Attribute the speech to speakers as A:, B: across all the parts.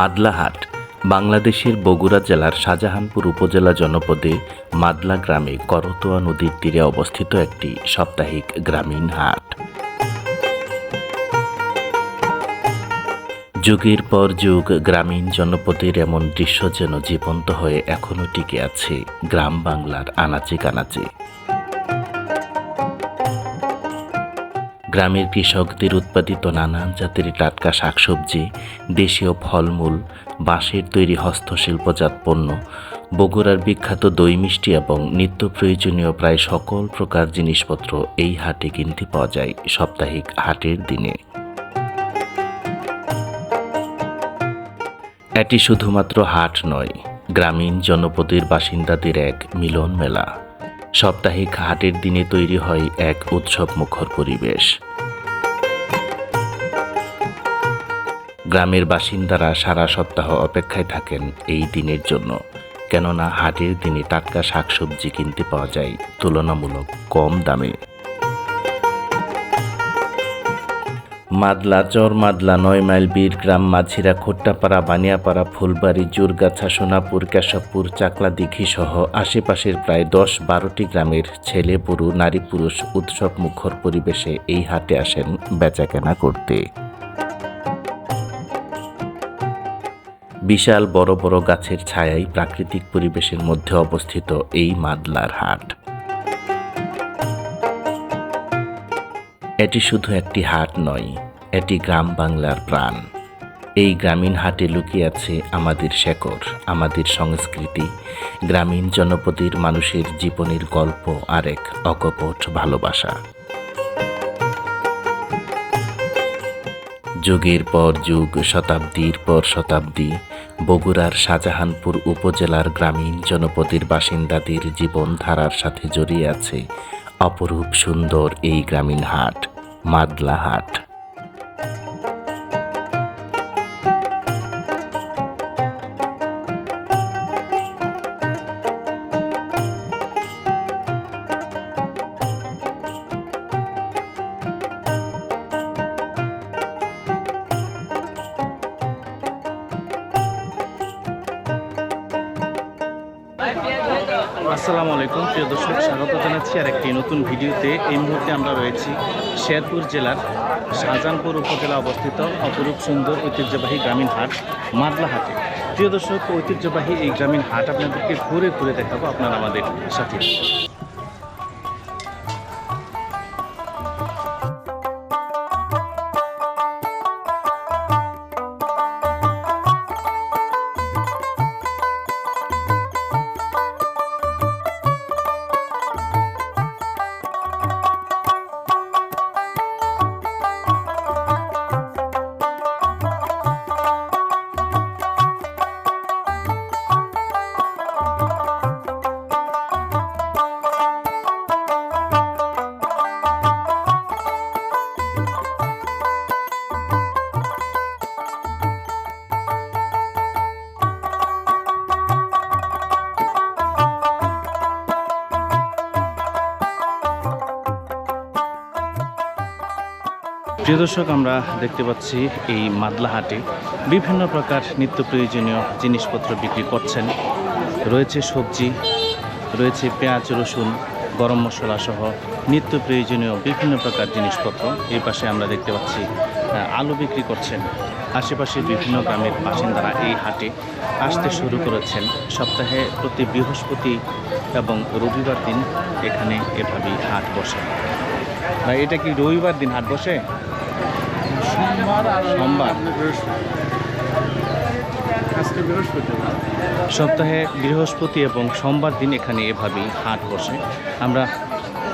A: মাদলাহাট, বাংলাদেশের বগুড়া জেলার শাহজাহানপুর উপজেলা জনপদে মাদলা গ্রামে করতোয়া নদীর তীরে অবস্থিত একটি সাপ্তাহিক গ্রামীণ হাট। যুগের পর যুগ গ্রামীণ জনপদের এমন দৃশ্য যেন জীবন্ত হয়ে এখনও টিকে আছে গ্রাম বাংলার আনাচে কানাচে। গ্রামের কৃষকদের উৎপাদিত নানান জাতের টাটকা শাকসবজি, দেশীয় ফলমূল, বাঁশের তৈরি হস্তশিল্পজাত পণ্য, বগুড়ার বিখ্যাত দই মিষ্টি এবং নিত্য প্রয়োজনীয় প্রায় সকল প্রকার জিনিসপত্র এই হাটে কিনতে পাওয়া যায় সাপ্তাহিক হাটের দিনে। এটি শুধুমাত্র হাট নয়, গ্রামীণ জনপদের বাসিন্দাদের এক মিলন মেলা সাপ্তাহিক হাটের দিনে তৈরি হয় এক উৎসব মুখর পরিবেশ। গ্রামের বাসিন্দারা সারা সপ্তাহ অপেক্ষায় থাকেন এই দিনের জন্য। কেননা হাটের দিনে টাটকা শাকসবজি কিনতে পাওয়া যায় তুলনামূলক কম দামে। মাদলা চর মাদলা নয় মাইল বীরগ্রাম মাঝিরা, খোট্টাপাড়া, বানিয়াপাড়া, ফুলবাড়ি, জুরগাছা, সোনাপুর, কেশবপুর চাকলা দিঘি সহ আশেপাশের প্রায় দশ বারোটি গ্রামের ছেলে, বুড়ো, নারী, পুরুষ উৎসব মুখর পরিবেশে এই হাটে আসেন বেচাকেনা করতে। বিশাল বড় বড় গাছের ছায়াই প্রাকৃতিক পরিবেশের মধ্যে অবস্থিত এই মাদলার হাট। এটি শুধু একটি হাট নয়, এটি গ্রাম বাংলার প্রাণ। এই গ্রামীণ হাটে লুকিয়ে আছে আমাদের শেকড়, আমাদের সংস্কৃতি, গ্রামীণ জনপদের মানুষের জীবনের গল্প আর এক অকপট ভালোবাসা। যুগের পর যুগ, শতাব্দীর পর শতাব্দী, বগুড়ার শাহজাহানপুর উপজেলার গ্রামীণ জনপদের বাসিন্দাদের জীবনধারার সাথে জড়িয়ে আছে অপরূপ সুন্দর এই গ্রামীণ হাট মাদলা হাট
B: স্বাগত জানাচ্ছি আর একটি নতুন ভিডিওতে। এই মুহূর্তে আমরা রয়েছি শেরপুর জেলার শাহজাহানপুর উপজেলা অবস্থিত অপরূপ সুন্দর ঐতিহ্যবাহী গ্রামীণ হাট মাদলা হাটে। প্রিয় দর্শক, ঐতিহ্যবাহী এই গ্রামীণ হাট আপনাদেরকে ঘুরে ঘুরে দেখাবো আপনারা আমাদের সাথে। প্রিয় দর্শক, আমরা দেখতে পাচ্ছি এই মাদলা হাটে বিভিন্ন প্রকার নিত্য প্রয়োজনীয় জিনিসপত্র বিক্রি করছেন। রয়েছে সবজি, রয়েছে পেঁয়াজ, রসুন, গরম মশলা সহ নিত্য প্রয়োজনীয় বিভিন্ন প্রকার জিনিসপত্র। এই পাশে আমরা দেখতে পাচ্ছি আলু বিক্রি করছেন। আশেপাশে বিভিন্ন গ্রামের বাসিন্দারা এই হাটে আসতে শুরু করেছেন। সপ্তাহে প্রতি বৃহস্পতি এবং রবিবার দিন এখানে এভাবেই হাট বসে। ভাই, এটা কি রবিবার দিন হাট বসে?
C: সোমবার।
B: সপ্তাহে বৃহস্পতি এবং সোমবার দিন এখানে এভাবেই হাট বসে। আমরা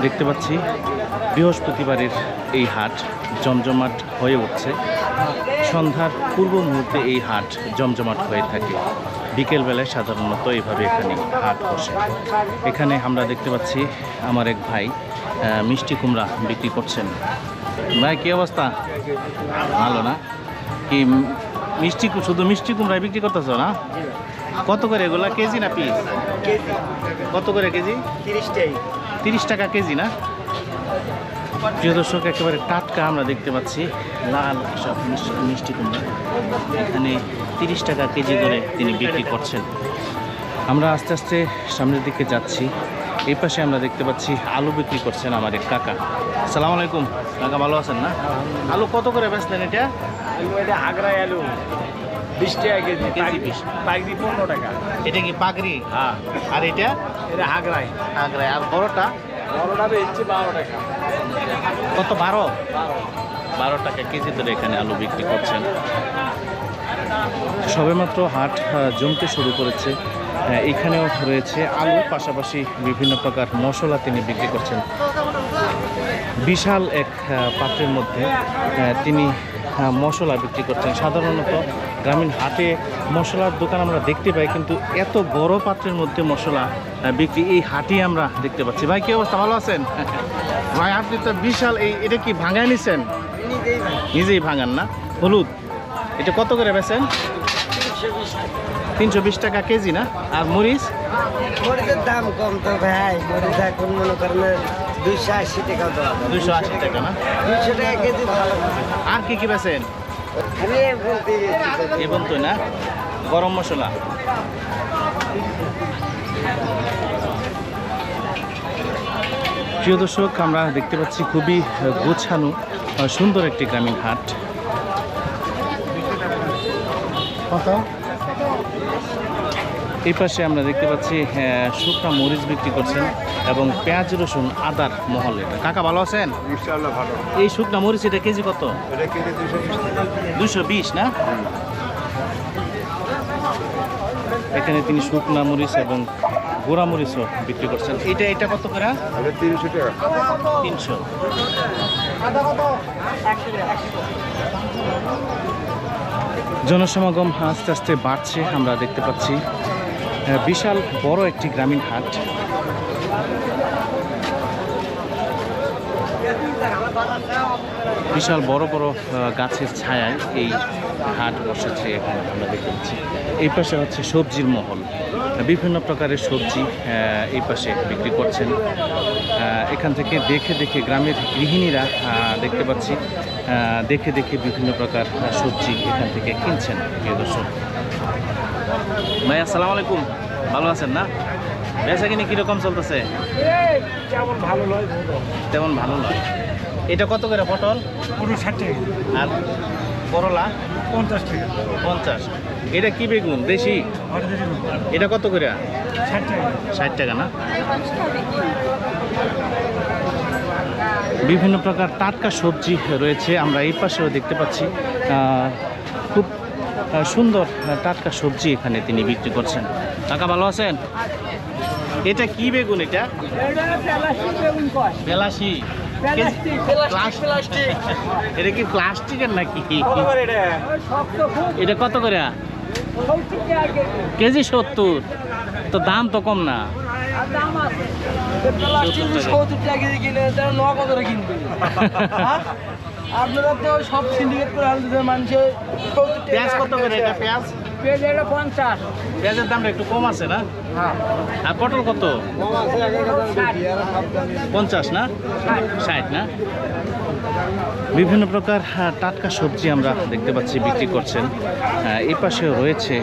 B: দেখতে পাচ্ছি বৃহস্পতিবারের এই হাট জমজমাট হয়ে উঠছে। সন্ধ্যার পূর্ব মুহূর্তে এই হাট জমজমাট হয়ে থাকে। বিকেলবেলায় সাধারণত এইভাবে এখানে হাট বসে। এখানে আমরা দেখতে পাচ্ছি আমার এক ভাই মিষ্টি কুমড়া বিক্রি করছেন। ভাই কী অবস্থা? ভালো না? কি মিষ্টি শুধু মিষ্টি কুমড়া বিক্রি করতেছ না? কত করে এগুলা? কেজি না পিস কত করে কেজি? তিরিশ টাকা কেজি না? প্রিয় দর্শক একেবারে টাটকা আমরা দেখতে পাচ্ছি লাল সব মিষ্টি কুমড়া। এখানে তিরিশ টাকা কেজি করে তিনি বিক্রি করছেন। আমরা আস্তে আস্তে সামনের দিকে যাচ্ছি। এই পাশে আমরা দেখতে পাচ্ছি আলু বিক্রি করছেন এক কাকা। সালাম আলাইকুম। কাকা ভালো আছেন না? আলু কত করে বেচলেন এটা?
C: এটা হাগরাই আলু। বিশ টাকা কেজি।
B: কেজি বিশ।
C: পাইকারি পনেরো টাকা।
B: এটা কি পাগড়ি?
C: হ্যাঁ।
B: আর এটা?
C: এটা হাগরাই
B: আগ্রায়। আর বড়টা?
C: বড়টা বেচছি বারো টাকা।
B: কত বারো?
C: বারো
B: টাকা কেজি ধরে এখানে আলু বিক্রি করছেন। সবেমাত্র হাট জমতে শুরু করেছে। এখানেও রয়েছে আলু পাশাপাশি বিভিন্ন প্রকার মশলা তিনি বিক্রি করছেন। বিশাল এক পাত্রের মধ্যে তিনি মশলা বিক্রি করছেন। সাধারণত গ্রামীণ হাটে মশলার দোকান আমরা দেখতে পাই কিন্তু এত বড় পাত্রের মধ্যে মশলা বিক্রি এই হাটই আমরা দেখতে পাচ্ছি। ভাই কি অবস্থা? ভালো আছেন? ভাই আপনি তো বিশাল এই এটা কি ভাঙায় নিছেন? নিজেই ভাঙান না। হলুদ এটা কত করে বেছেন তিনশো বিশ টাকা কেজি না? আর মরিচ?
D: মরিচের দাম কম তো ভাই মরিচ এখন মনে করেন দুইশো আশি টাকা
B: দুশো আশি টাকা না?
D: দুইশো টাকা কেজি ভালো।
B: আর কি কি বেছেন এবং তো না? গরম মশলা। প্রিয় দর্শক, আমরা দেখতে পাচ্ছি খুবই গোছানো, সুন্দর একটি গ্রামীণ হাট। এই পাশে আমরা দেখতে পাচ্ছি শুকনা মরিচ বিক্রি করছেন। এবং পেঁয়াজ রসুন আদার মহল এটা। কাকা ভালো আছেন? এই শুকনা মরিচ এটা কেজি কত?
C: কেজি দুশো বিশ টাকা।
B: দুশো বিশ না? এখানে তিনি শুকনা মরিচ এবং গোড়া মরিচও বিক্রি করছেন। এটা এটা কত করে?
C: তিনশো টাকা।
B: তিনশো। জনসমাগম আস্তে আস্তে বাড়ছে আমরা দেখতে পাচ্ছি। বিশাল বড় একটি গ্রামীণ হাট। বিশাল বড় বড় গাছের ছায়ায় এই হাট বসেছে এখানে আমরা দেখতে পাচ্ছি। এই পাশে হচ্ছে সবজির মহল। বিভিন্ন প্রকারের সবজি এই পাশে বিক্রি করছেন। এখান থেকে দেখে দেখে গ্রামের গৃহিণীরা দেখতে পাচ্ছি দেখে দেখে বিভিন্ন প্রকার সবজি এখান থেকে কিনছেন, প্রিয় দর্শক। ভাই, আসসালামু আলাইকুম। ভালো আছেন না? বেচা কিনে কীরকম চলতেছে?
C: কেমন ভালো নয়
B: তেমন ভালো নয়। এটা কত করে পটল?
C: ষাট টাকা
B: আর করলা?
C: পঞ্চাশ। টাকা
B: পঞ্চাশ এটা কি বেগুন? দেশি? এটা কত করে?
C: ষাট টাকা
B: ষাট টাকা না? বিভিন্ন প্রকার টাটকা সবজি রয়েছে, আমরা এই পাশেও দেখতে পাচ্ছি। খুব সুন্দর টাটকা সবজি এখানে তিনি বিক্রি করছেন। টাকা ভালো আছেন? এটা কি বেগুন এটা? বেলাসি প্লাস্টিক এটা কি প্লাস্টিকের নাকি? এটা? কত করে? কেজি। সত্তর। তো দাম তো কম না।
D: হ্যাঁ? আপনারা তো সব সিন্ডিকেট করে আনতেছে মানুষের
B: পেঁয়াজ কত করে এটা পেঁয়াজ?
D: পেঁয়াজ এটা পঞ্চাশ।
B: পেঁয়াজের দামটা একটু কম আছে না? আর পটল কত? পঞ্চাশ না? ষাট না? বিভিন্ন প্রকার টাটকা সবজি আমরা দেখতে পাচ্ছি বিক্রি করছেন। এই পাশেও রয়েছে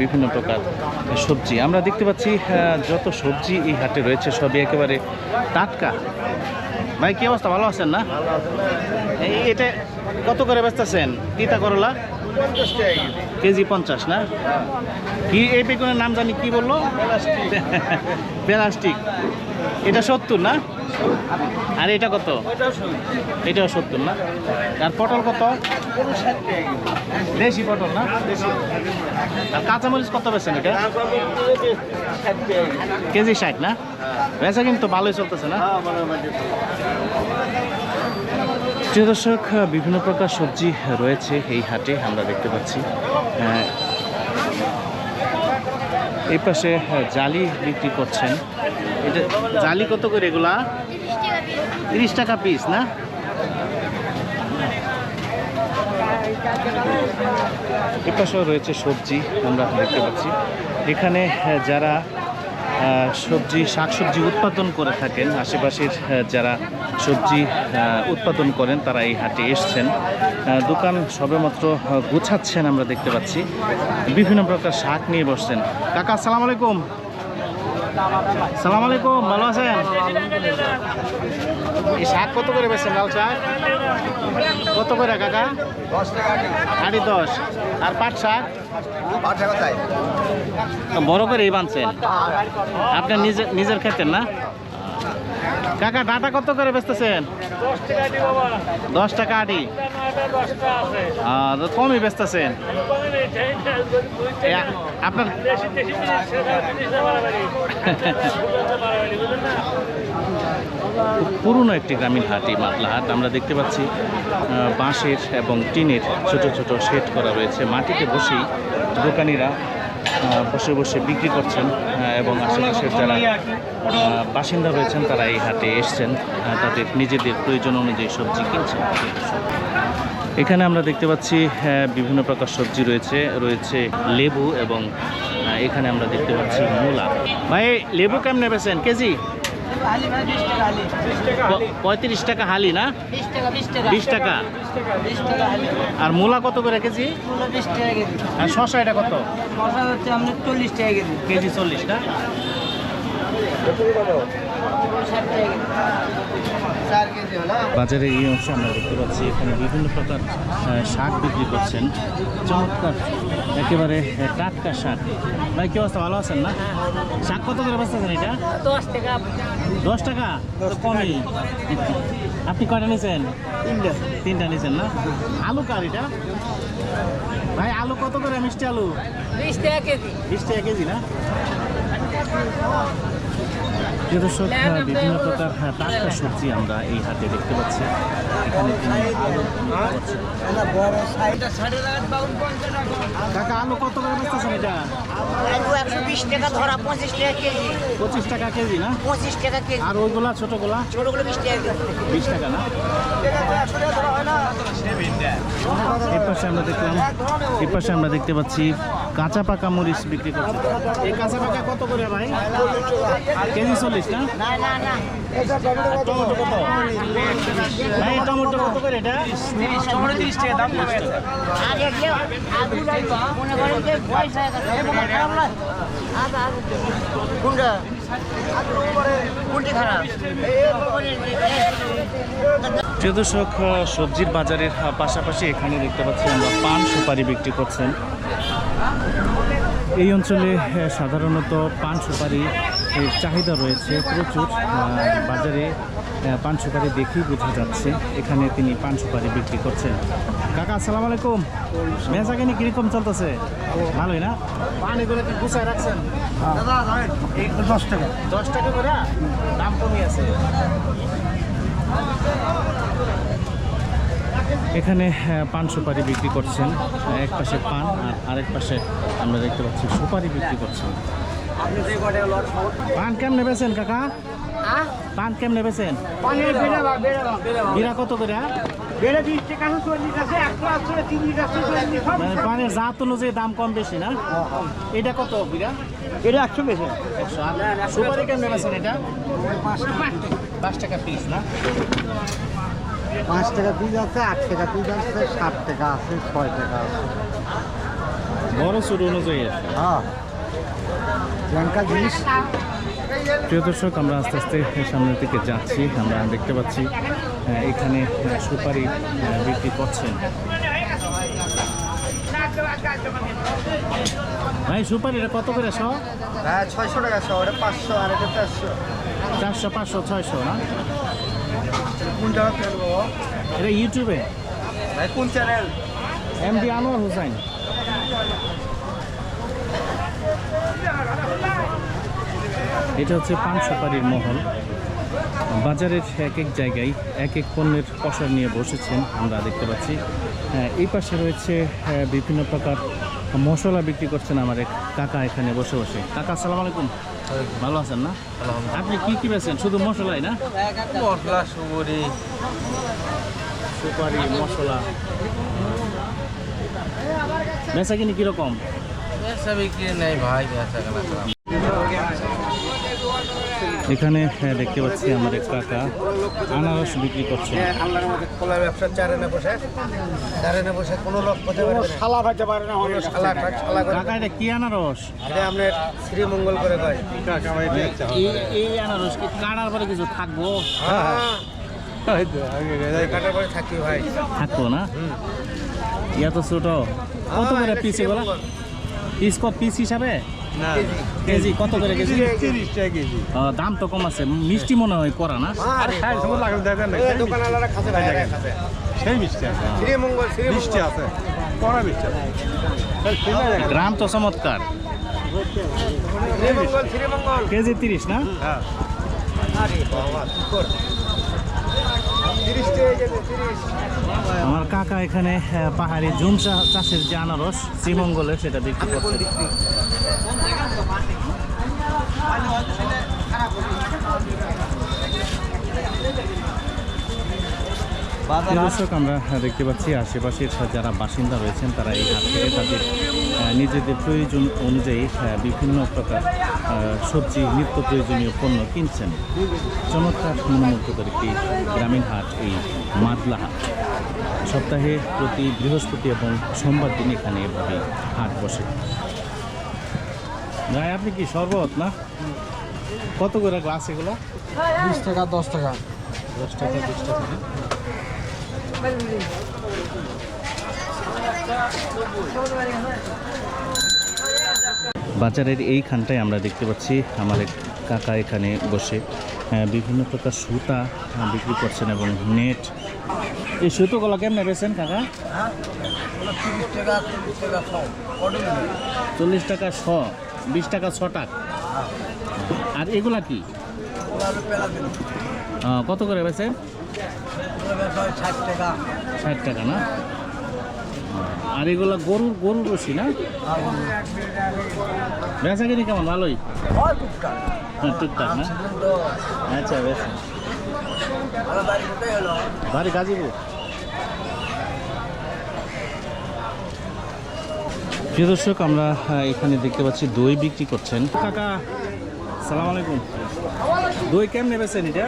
B: বিভিন্ন প্রকার সবজি। আমরা দেখতে পাচ্ছি যত সবজি এই হাটে রয়েছে সবই একেবারে টাটকা। ভাই কি অবস্থা? ভালো আছেন না? এই এটা কত করে বেচতেছেন? তিতা করলা? কেজি পঞ্চাশ না? কি এই বেগুনের নাম জানি কি বলল? প্লাস্টিক। এটা সত্তর না? আর এটা কত? এটাও সত্তর। না? আর পটল কত? দেশি পটল না? আর কাঁচামরিচ কত বেছেন এটা? কেজি। ষাট না? বেচা কিন্তু ভালোই চলতেছে না? প্রিয় দর্শক বিভিন্ন প্রকার সবজি রয়েছে এই হাটে, আমরা দেখতে পাচ্ছি। এই পাশে জালি বিক্রি করছেন। এটা জালি কত করে এগুলা? তিরিশ টাকা পিস না? এ পাশেও রয়েছে সবজি, আমরা দেখতে পাচ্ছি। এখানে যারা সবজি, শাকসবজি উৎপাদন করে থাকেন। আশেপাশের যারা সবজি উৎপাদন করেন, তারা এই হাটে এসছেন। দোকান সবেমাত্র গোছাচ্ছেন আমরা দেখতে পাচ্ছি। বিভিন্ন প্রকার শাক নিয়ে বসছেন। কাকা, আসসালামু আলাইকুম। সালাম আলাইকুম ভালো আছেন? এই শাক কত করে বেছেন লাল শাক? কত করে কাকা? আড়ি দশ। আর পাট শাক? বড় করে এই বানছেন আপনার নিজের নিজের খেতেন না? কাকা ডাটা কত করে বেচতেছেন? দশ টাকা আটি কমই বেচতেছেন। পুরনো একটি গ্রামীণ হাট, এই মাতলা হাট। আমরা দেখতে পাচ্ছি বাঁশের এবং টিনের ছোট ছোট শেড করা রয়েছে। মাটিতে বসেই দোকানিরা বসে বসে বিক্রি করছেন এবং আশেপাশের যারা বাসিন্দা রয়েছেন, তারা এই হাটে এসছেন। তাদের নিজেদের প্রয়োজন অনুযায়ী সবজি কিনছেন। এখানে আমরা দেখতে পাচ্ছি বিভিন্ন প্রকার সবজি রয়েছে রয়েছে লেবু এবং এখানে আমরা দেখতে পাচ্ছি মূলা। ভাই, লেবু কেমনে বেছেন কেজি?
D: টাকা
B: পঁয়ত্রিশ টাকা হালি, না?
D: বিশ টাকা। টাকা
B: টাকা
D: টাকা
B: আর মূলা কত করে কেজি?
D: টাকা
B: আর শশা এটা কত?
D: চল্লিশ টাকা কেজি
B: চল্লিশ, না? বাজারে এই অংশে আমরা দেখতে পাচ্ছি এখানে বিভিন্ন প্রকার শাক বিক্রি করছেন। চমৎকার একেবারে টাটকা শাক। ভাই কি অবস্থা? ভালো আছেন না? শাক কত করে বেচতেছেন এটা?
D: দশ টাকা।
B: দশ টাকা? তো কমই। আপনি কয়টা নিয়েছেন
D: তিনটা।
B: তিনটা নিয়েছেন না? আলু কার এটা? ভাই আলু কত করে? মিষ্টি আলু?
D: বিশ টাকা কেজি।
B: বিশ টাকা কেজি না? দর্শক আহ, বিভিন্ন প্রকার আহ, টাটকা সবজি আমরা এই হাটে দেখতে পাচ্ছি। এখানে আলু কত করে এটা?
E: একশো বিশ টাকা ধরা পঁচিশ টাকা কেজি
B: পঁচিশ টাকা না?
E: পঁচিশ টাকা কেজি
B: আর ওইগুলা ছোটগুলো?
E: বিশ টাকা
B: বিশ টাকা না? এর পাশে আমরা দেখলাম এর পাশে আমরা দেখতে পাচ্ছি কাঁচা পাকা মরিচ বিক্রি করছে। এই কাঁচা পাকা কত করে ভাই? কেজি চল্লিশ না? টমেটো কত? ভাই কত করে এটা?
C: তিরিশ টাকা দাম
E: কোনটা
B: প্রিয় দর্শক সবজির বাজারের পাশাপাশি এখানে দেখতে পাচ্ছি আমরা পান সুপারি বিক্রি করছেন। এই অঞ্চলে সাধারণত পান সুপারি এর চাহিদা রয়েছে প্রচুর। বাজারে পান সুপারি দেখেই বোঝা যাচ্ছে এখানে তিনি পান সুপারি বিক্রি করছেন। কাকা আসসালামু আলাইকুম। বেচা কিনি কীরকম চলতেছে? ভালোই না? পান এগুলো কি গুছায় রাখছেন?
D: দশ টাকা।
B: দশ টাকা করে দাম কমই আছে। এখানে পান সুপারি বিক্রি করছেন। এক পাশে পান আর আরেক পাশে আমরা দেখতে পাচ্ছি সুপারি বিক্রি করছেন। পান কেমন নেবেছেন কাকা? পান কেমন নেবেছেন বিরা কত করে? মানে পানের জাত অনুযায়ী দাম কম বেশি না? এটা কত বিরা
D: এটা একশো বেশি।
B: একশো। সুপারি কেমন নেবেছেন এটা? পাঁচ টাকা পিস না?
F: পাঁচ টাকা পিস আছে আট টাকা পিস আছে সাত টাকা আছে ছয় টাকা আছে।
B: বড় ছোট অনুযায়ী কি।
F: হ্যাঁ। এখানকার জিনিস।
B: প্রিয় দর্শক আমরা আস্তে আস্তে সামনের দিকে যাচ্ছি। আমরা দেখতে পাচ্ছি এখানে সুপারি বিক্রি করছেন। ভাই সুপারিটা কত করে শো?
F: হ্যাঁ ছয়শো টাকা শো ওটা পাঁচশো আর এটা চারশো।
B: চারশো পাঁচশো ছয়শো না?
F: কোন জায়গা তেল বাবা
B: এটা ইউটিউবে
F: ভাই কোন channel
B: M D Anwar Hussain এটা হচ্ছে পান সুপারির মহল। বাজারের এক এক জায়গায় এক এক পণ্যের পসর নিয়ে বসেছেন আমরা দেখতে পাচ্ছি। হ্যাঁ, এই পাশে রয়েছে বিভিন্ন প্রকার মশলা বিক্রি করছেন আমার এক কাকা এখানে বসে বসে। কাকা আসসালাম আলাইকুম। ভালো আছেন না? আপনি কি কি বেছেন শুধু মশলাই না?
F: মশলা সুপারি।
B: সুপারি মশলা। বেচা কিনি কীরকম?
F: বেচা বিক্রি নেই ভাই বেচা কেনা
B: এখানে হ্যাঁ, দেখতে পাচ্ছি আমার এক কাকা আনারস বিক্রি করছে
F: আল্লাহর মধ্যে খোলা ব্যবসা চারেনে বসে চারেনে বসে কোনো লোক করতে পারবে না। শালা ভাইতে পারে না কোনো শালা টাক শালা করে
B: কাকা এটা কি আনারস?
F: এটা আপনার শ্রীমঙ্গল করে কয়
B: এই এই আনারস কি কাটার পরে কিছু থাকব?
F: হ্যাঁ কাটার পরে থাকি ভাই।
B: থাকব না? এত ছোট। কত করে পিস কত পিস হিসাবে কেজি কত করে কেজি? ও, দাম তো কম আছে। মিষ্টি মনে হয় করা না?
F: খাতে
G: সেই মিষ্টি আছে। মিষ্টি আছে। মিষ্টি
B: গ্রাম তো চমৎকার। কেজি তিরিশ না?
G: হ্যাঁ
F: আরে বাবা কি কর তিরিশ টাকা কেজি তিরিশ
B: আমার কাকা এখানে পাহাড়ি জুম চাষের যে আনারস শ্রীমঙ্গলের সেটা বিক্রি করছে। দর্শক আমরা দেখতে পাচ্ছি আশেপাশের যারা বাসিন্দা রয়েছেন তারা এই হাট থেকে তাদের নিজেদের প্রয়োজন অনুযায়ী বিভিন্ন প্রকার সবজি নিত্য প্রয়োজনীয় পণ্য কিনছেন। চমৎকার মনোমুগ্ধকর একটি গ্রামীণ হাট এই মাদলা হাট। সপ্তাহে প্রতি বৃহস্পতি এবং সোমবার দিন এখানে এভাবে হাট বসে। ভাই আপনি কি শরবত না? কত করে গ্লাস এগুলো?
F: বিশ টাকা দশ টাকা।
B: দশ টাকা বিশ টাকা না? বাজারের এইখানটায় আমরা দেখতে পাচ্ছি আমার এক কাকা এখানে বসে আহ, বিভিন্ন প্রকার সুতা বিক্রি করছেন এবং নেট। এই সুতোগুলো কেমনে বেছেন কাকা? চল্লিশ টাকা শ বিশ টাকা ছ টাকা। আর এগুলা কি? কত করে বেছেন
F: ষাট টাকা।
B: না আর এগুলা গরুর গরুর রসি না? বেচা কিনি কেমন? ভালোই?
F: হ্যাঁ টুকটাক।
B: না? আচ্ছা বেশ।
F: বাড়ি
B: গাজীপুর? প্রিয় দর্শক আমরা এখানে দেখতে পাচ্ছি দই বিক্রি করছেন। কাকা সালাম আলাইকুম। দই কেমনে বেছেন এটা?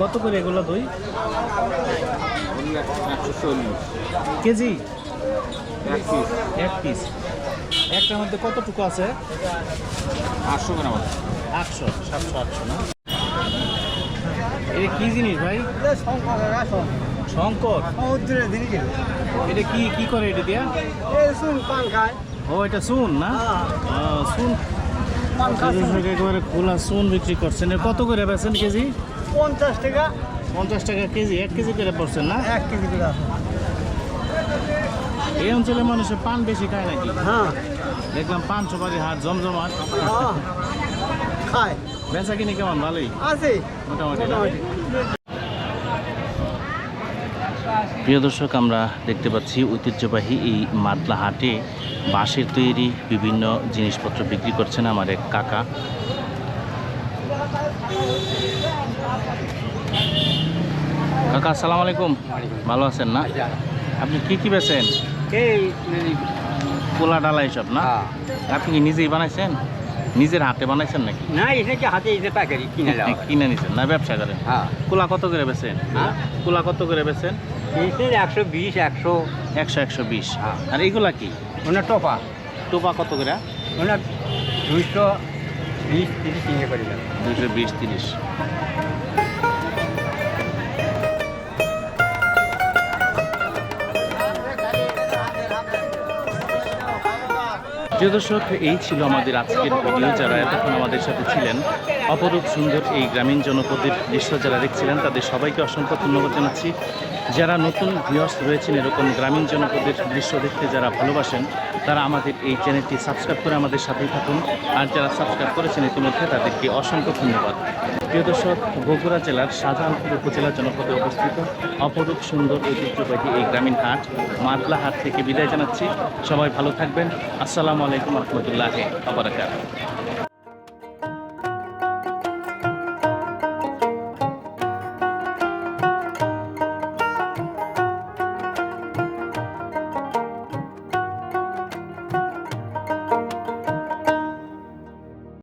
B: কত করে এগুলো দই? কেজি? এক পিস একটার মধ্যে কতটুকু আছে?
G: আটশো গ্রাম
B: আটশো সাতশো আটশো না? এটা কি জিনিস ভাই? শঙ্কর
F: সমুদ্রের গেল
B: এটা। কি কি করে এটা দিয়া?
F: শুন পান খায়।
B: ও এটা সুন না? ও, সুন একেবারে খোলা সুন বিক্রি করছেন। কত করে বেছেন কেজি?
F: পঞ্চাশ টাকা।
B: পঞ্চাশ টাকা কেজি এক কেজি করে পড়ছেন না?
F: এক কেজি করে
B: এই অঞ্চলে মানুষের পান বেশি খায় নাকি?
F: হ্যাঁ।
B: দেখলাম পান সুপারি হাট জমজমাট।
F: হ্যাঁ। খায়।
B: বেচা কিনি কেমন? ভালোই?
F: আছে?
B: মোটামুটি প্রিয় দর্শক আমরা দেখতে পাচ্ছি ঐতিহ্যবাহী এই মাদলা হাটে বাঁশের তৈরি বিভিন্ন জিনিসপত্র বিক্রি করছেন আমার এক কাকা। কাকা আসসালামু আলাইকুম। ভালো আছেন না? আপনি কি কি বেছেন
C: এই
B: কোলা ডালা এসব না?
C: হ্যাঁ।
B: আপনি কি নিজেই বানাইছেন? নিজের হাতে বানাইছেন নাকি?
C: না কি হাতে এসে পাইকারি কিনে
B: কিনে নিছেন না ব্যবসা করেন?
C: হ্যাঁ।
B: কোলা কত করে বেছেন
C: হ্যাঁ?
B: কোলা কত করে বেছেন
C: একশো বিশ একশো
B: একশো একশো বিশ।
C: হ্যাঁ।
B: আর এগুলা কি?
C: ওনার টোপা।
B: টোপা কত করে?
C: ওনার দুইশো বিশ তিরিশ কিনে করে
B: দুশো বিশ তিরিশ। প্রিয় দর্শক, এই ছিল আমাদের আজকের ভিডিও। যারা এতক্ষণ আমাদের সাথে ছিলেন, অপরূপ সুন্দর এই গ্রামীণ জনপদের দৃশ্য যারা দেখছিলেন, তাদের সবাইকে অসংখ্য ধন্যবাদ জানাচ্ছি। যারা নতুন ভিউয়ার্স রয়েছেন, এরকম গ্রামীণ জনপদের দৃশ্য দেখতে যারা ভালোবাসেন, তারা আমাদের এই চ্যানেলটি সাবস্ক্রাইব করে আমাদের সাথেই থাকুন। আর যারা সাবস্ক্রাইব করেছেন, ইতিমধ্যে তাদেরকে অসংখ্য ধন্যবাদ। প্রিয় দর্শক, বগুড়া জেলার শাহজাহানপুর উপজেলা জনপদে অবস্থিত অপরূপ সুন্দর ঐতিহ্যবাহী এই গ্রামীণ হাট মাদলা হাট থেকে বিদায় জানাচ্ছি। সবাই ভালো থাকবেন। আসসালামু আলাইকুম রহমতুল্লাহ আবরাকাত